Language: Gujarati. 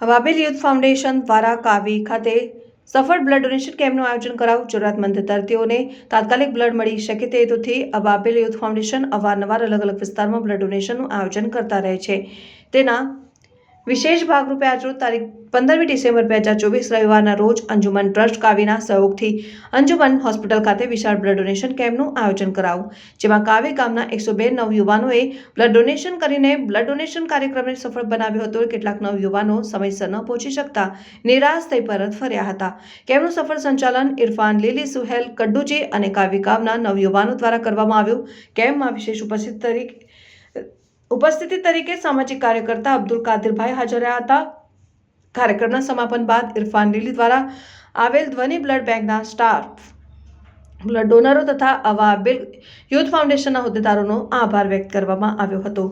વાબેલ યુથ ફાઉન્ડેશન દ્વારા કાવી ખાતે સફળ બ્લડ ડોનેશન કેમ્પનું આયોજન કરાવું. જરૂરિયાતમંદ દર્દીઓને તાત્કાલિક બ્લડ મળી શકે તે હેતુથી અબાબેલ યુથ ફાઉન્ડેશન અવારનવાર અલગ અલગ વિસ્તારમાં બ્લડ ડોનેશનનું આયોજન કરતા રહે છે. તેના વિશેષ ભાગરૂપે આજરોજ તારીખ પંદરમી ડિસેમ્બર બે હજાર ચોવીસ રવિવારના રોજ અંજુમન ટ્રસ્ટ કાવીના સહયોગથી અંજુમન હોસ્પિટલ ખાતે વિશાળ બ્લડ ડોનેશન કેમ્પનું આયોજન કરાવું જેમાં કાવી ગામના એકસો બે નવયુવાનોએ બ્લડ ડોનેશન કરીને બ્લડ ડોનેશન કાર્યક્રમને સફળ બનાવ્યો હતો. કેટલાક નવયુવાનો સમયસર ન પહોંચી શકતા નિરાશ થઈ પરત ફર્યા હતા. કેમ્પનું સફળ સંચાલન ઇરફાન લીલી સુહેલ કડ્ડુજી અને કાવી ગામના નવયુવાનો દ્વારા કરવામાં આવ્યું. કેમ્પમાં વિશેષ ઉપસ્થિત તરીકે ઉપસ્થિતિ તરીકે સામાજિક કાર્યકર્તા અબ્દુલ કાદિરભાઈ હાજર રહ્યા હતા. કાર્યક્રમના સમાપન બાદ ઇરફાન લીલી દ્વારા આવેલ ધ્વનિ બ્લડ બેંકના સ્ટાફ, બ્લડ ડોનરો તથા આવા બિલ યુથ ફાઉન્ડેશનના હોદ્દેદારોનો આભાર વ્યક્ત કરવામાં આવ્યો હતો.